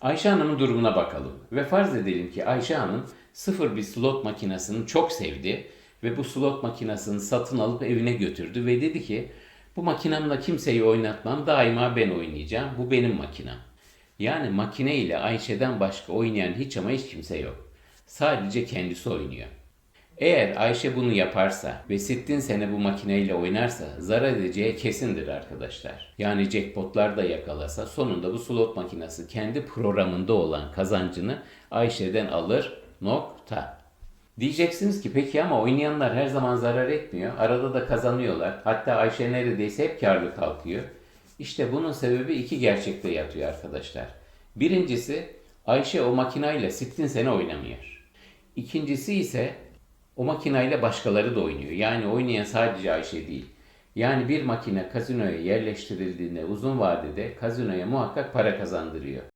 Ayşe Hanım'ın durumuna bakalım. Ve farz edelim ki Ayşe Hanım sıfır bir slot makinesini çok sevdi ve bu slot makinesini satın alıp evine götürdü ve dedi ki bu makinemle kimseyi oynatmam daima ben oynayacağım. Bu benim makinem. Yani makine ile Ayşe'den başka oynayan hiç ama hiç kimse yok. Sadece kendisi oynuyor. Eğer Ayşe bunu yaparsa ve sittin sene bu makineyle oynarsa zarar edeceği kesindir arkadaşlar. Yani jackpotlar da yakalasa sonunda bu slot makinesi kendi programında olan kazancını Ayşe'den alır nokta. Diyeceksiniz ki peki ama oynayanlar her zaman zarar etmiyor. Arada da kazanıyorlar. Hatta Ayşe neredeyse hep karlı kalkıyor. İşte bunun sebebi iki gerçekte yatıyor arkadaşlar. Birincisi Ayşe o makinayla sittin sene oynamıyor. İkincisi ise o makinayla başkaları da oynuyor. Yani oynayan sadece Ayşe değil. Yani bir makine kazinoya yerleştirildiğinde uzun vadede kazinoya muhakkak para kazandırıyor.